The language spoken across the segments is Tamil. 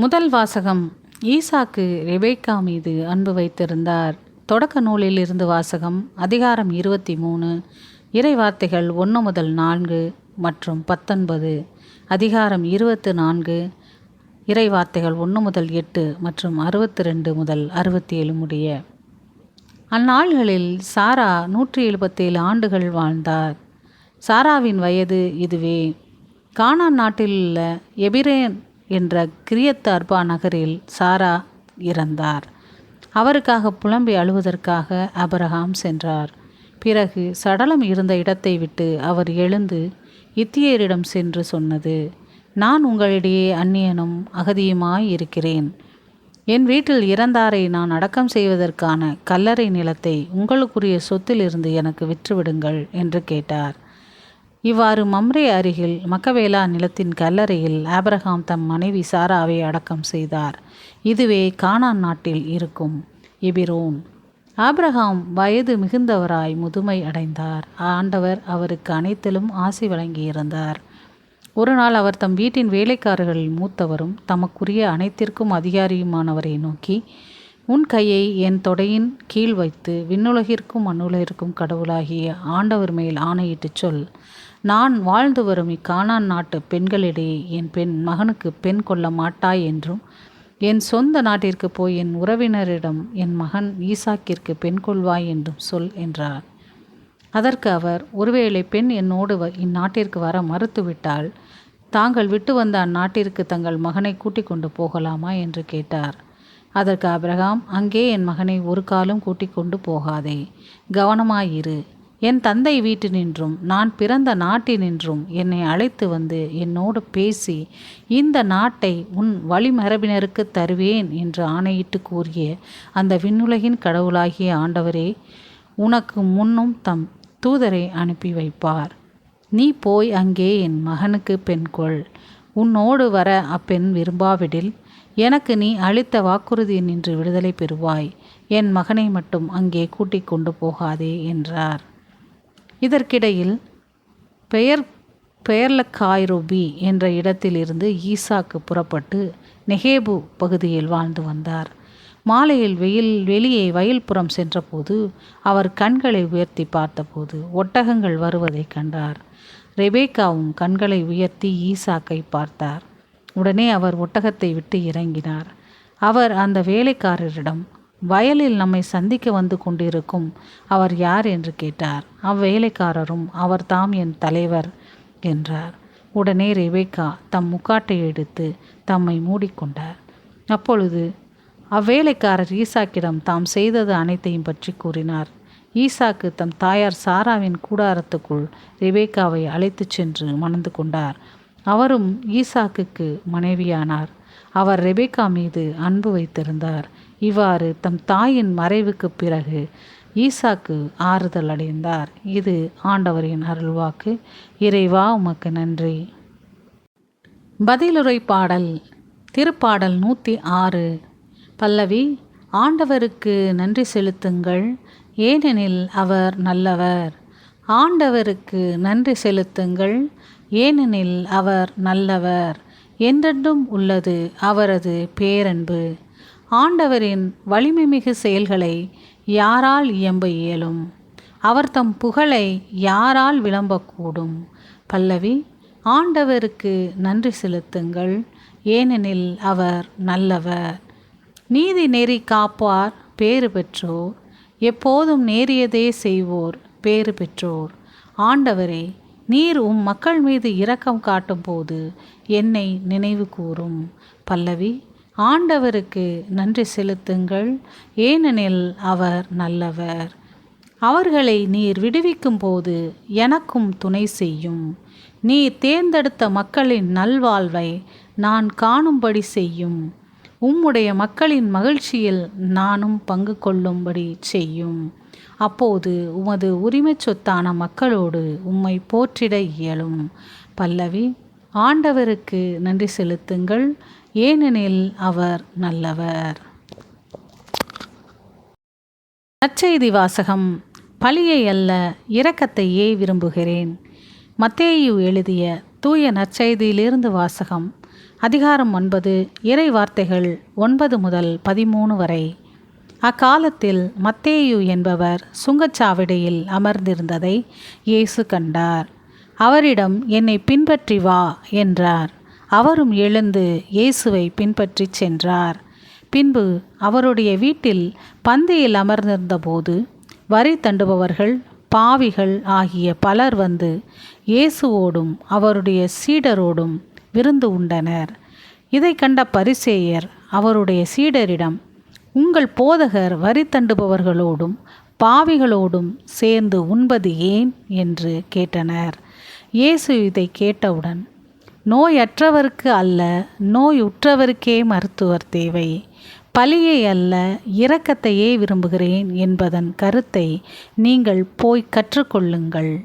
முதல் வாசகம் ஈசாக்கு ரெபேக்கா மீது அன்பு வைத்திருந்தார். தொடக்க நூலில் இருந்து வாசகம் அதிகாரம் இருபத்தி மூணு இறை வார்த்தைகள் ஒன்று முதல் நான்கு மற்றும் பத்தொன்பது அதிகாரம் இருபத்து நான்கு இறை வார்த்தைகள் ஒன்று முதல் எட்டு மற்றும் அறுபத்தி ரெண்டு முதல் அறுபத்தி ஏழு முடிய. அந்நாள்களில் சாரா நூற்றி எழுபத்தேழு ஆண்டுகள் வாழ்ந்தார். சாராவின் வயது இதுவே. கானான் நாட்டில் உள்ள எபிரேன் என்ற கிரியத்தார்பா நகரில் சாரா இறந்தார். அவருக்காக புலம்பி அழுவதற்காக அபரகாம் சென்றார். பிறகு சடலம் இருந்த இடத்தை விட்டு அவர் எழுந்து இத்தியரிடம் சென்று சொன்னது நான் உங்களிடையே அந்நியனும் அகதியுமாய் இருக்கிறேன். என் வீட்டில் இறந்தாரை நான் அடக்கம் செய்வதற்கான கல்லறை நிலத்தை உங்களுக்குரிய சொத்திலிருந்து எனக்கு விற்றுவிடுங்கள் என்று கேட்டார். இவ்வாறு மம்ரே அருகில் மக்கவேலா நிலத்தின் கல்லறையில் ஆபிரகாம் தம் மனைவி சாராவை அடக்கம் செய்தார். இதுவே கானான் நாட்டில் இருக்கும். எபிரோன். ஆபிரகாம் வயது மிகுந்தவராய் முதுமை அடைந்தார். ஆண்டவர் அவருக்கு அனைத்திலும் ஆசி வழங்கியிருந்தார். ஒரு நாள் அவர் தம் வீட்டின் வேலைக்காரர்களில் மூத்தவரும் தமக்குரிய அனைத்திற்கும் அதிகாரியுமானவரை நோக்கி உன் கையை என் தொடையின் கீழ் வைத்து விண்ணுலகிற்கும் மண்ணுலகிற்கும் கடவுளாகிய ஆண்டவர் மேல் ஆணையிட்டுச் சொல். நான் வாழ்ந்து வரும் இக்கானான் நாட்டு பெண்களிடையே என் பெண் மகனுக்கு பெண் கொள்ள மாட்டாய் என்றும் என் சொந்த நாட்டிற்கு போய் என் உறவினரிடம் என் மகன் ஈசாக்கிற்கு பெண் கொள்வாய் என்றும் சொல் என்றார். அதற்கு அவர் ஒருவேளை பெண் என்னோடு வ இந்நாட்டிற்கு வர மறுத்துவிட்டால் தாங்கள் விட்டு வந்த அந்நாட்டிற்கு தங்கள் மகனை கூட்டிக் கொண்டு போகலாமா என்று கேட்டார். அதற்கு அபிரகாம் அங்கே என் மகனை ஒரு காலம் கூட்டிக் கொண்டு போகாதே கவனமாயிரு என் தந்தை வீட்டினின்றும் நான் பிறந்த நாட்டினின்றும் என்னை அழைத்து வந்து என்னோடு பேசி இந்த நாட்டை உன் வழிமரபினருக்கு தருவேன் என்று ஆணையிட்டு கூறிய அந்த விண்ணுலகின் கடவுளாகிய ஆண்டவரே உனக்கு முன்னும் தம் தூதரை அனுப்பி வைப்பார். நீ போய் அங்கே என் மகனுக்கு பெண் கொள். உன்னோடு வர அப்பெண் விரும்பாவிடில் எனக்கு நீ அளித்த வாக்குறுதி நின்று விடுதலை பெறுவாய். என் மகனை மட்டும் அங்கே கூட்டிக் கொண்டு போகாதே என்றார். இதற்கிடையில் பெயர் பெயர்லக்காய்ரோபி என்ற இடத்திலிருந்து ஈசாக்கு புறப்பட்டு நெகேபு பகுதியில் வாழ்ந்து வந்தார். மாலையில் வெயில் வெளியே வயல்புறம் சென்றபோது அவர் கண்களை உயர்த்தி பார்த்தபோது ஒட்டகங்கள் வருவதை கண்டார். ரெபேக்காவும் கண்களை உயர்த்தி ஈசாக்கை பார்த்தார். உடனே அவர் ஒட்டகத்தை விட்டு இறங்கினார். அவர் அந்த வேலைக்காரரிடம் வயலில் நம்மை சந்திக்க வந்து கொண்டிருக்கும் அவர் யார் என்று கேட்டார். அவ்வேலைக்காரரும் அவர் தாம் என் தலைவர் என்றார். உடனே ரெபேக்கா தம் முக்காட்டை எடுத்து தம்மை மூடிக்கொண்டார். அப்பொழுது அவ்வேலைக்காரர் ஈசாக்கிடம் தாம் செய்தது அனைத்தையும் பற்றி கூறினார். ஈசாக்கு தம் தாயார் சாராவின் கூடாரத்துக்குள் ரெபேக்காவை அழைத்துச் சென்று மணந்து கொண்டார். அவரும் ஈசாக்குக்கு மனைவியானார். அவர் ரெபேக்கா மீது அன்பு வைத்திருந்தார். இவ்வாறு தம் தாயின் மறைவுக்கு பிறகு ஈசாக்கு ஆறுதல் அடைந்தார். இது ஆண்டவரின் அருள்வாக்கு. இறைவா உமக்கு நன்றி. பதிலுரை பாடல் திருப்பாடல் நூற்றி ஆறு. பல்லவி ஆண்டவருக்கு நன்றி செலுத்துங்கள். ஏனெனில் அவர் நல்லவர். ஆண்டவருக்கு நன்றி செலுத்துங்கள். ஏனெனில் அவர் நல்லவர். என்றென்றும் உள்ளது அவரது பேரன்பு. ஆண்டவரின் வலிமைமிகு செயல்களை யாரால் இயம்ப இயலும்? அவர் தம் புகழை யாரால் விளம்பக்கூடும்? பல்லவி ஆண்டவருக்கு நன்றி செலுத்துங்கள். ஏனெனில் அவர் நல்லவர். நீதி நெறி காப்பார் பேறு பெற்றோர். எப்போதும் நேரியதே செய்வோர் பேறு பெற்றோர். ஆண்டவரே நீர் உம் மக்கள் மீது இரக்கம் காட்டும் போது என்னை நினைவு கூறும். பல்லவி ஆண்டவருக்கு நன்றி செலுத்துங்கள். ஏனெனில் அவர் நல்லவர். அவர்களை நீர் விடுவிக்கும் போது எனக்கும் துணை செய்யும். நீ தேர்ந்தெடுத்த மக்களின் நல்வாழ்வை நான் காணும்படி செய்யும். உம்முடைய மக்களின் மகிழ்ச்சியில் நானும் பங்கு கொள்ளும்படி செய்யும். அப்போது உமது உரிமை சொத்தான மக்களோடு உம்மை போற்றிட இயலும். பல்லவி ஆண்டவருக்கு நன்றி செலுத்துங்கள். ஏனெனில் அவர் நல்லவர். நற்செய்தி வாசகம் பழியை அல்ல இரக்கத்தையே விரும்புகிறேன். மத்தேயு எழுதிய தூய நற்செய்தியிலிருந்து வாசகம் அதிகாரம் ஒன்பது இறை வார்த்தைகள் ஒன்பது முதல் பதிமூணு வரை. அக்காலத்தில் மத்தேயு என்பவர் சுங்கச்சாவடியில் அமர்ந்திருந்ததை இயேசு கண்டார். அவரிடம் என்னை பின்பற்றி வா என்றார். அவரும் எழுந்து இயேசுவை பின்பற்றிச் சென்றார். பின்பு அவருடைய வீட்டில் பந்தியில் அமர்ந்திருந்தபோது வரி தண்டுபவர்கள் பாவிகள் ஆகிய பலர் வந்து இயேசுவோடும் அவருடைய சீடரோடும் விருந்து உண்டனர். இதை கண்ட பரிசேயர் அவருடைய சீடரிடம் உங்கள் போதகர் வரி தண்டுபவர்களோடும் பாவிகளோடும் சேர்ந்து உண்பது ஏன்? என்று கேட்டனர். இயேசு இதை கேட்டவுடன் நோயற்றவருக்கு அல்ல நோயுற்றவருக்கே மருத்துவர் தேவை. பலியை அல்ல இரக்கத்தையே விரும்புகிறேன் என்பதன் கருத்தை நீங்கள் போய் கற்றுக்கொள்ளுங்கள்.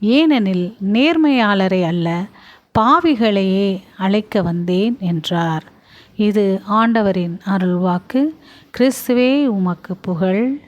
ஏனெனில் நேர்மையாளரை அல்ல பாவிகளையே அழைக்க வந்தேன் என்றார். இது ஆண்டவரின் அருள்வாக்கு. கிறிஸ்துவே உமக்கு புகழ்.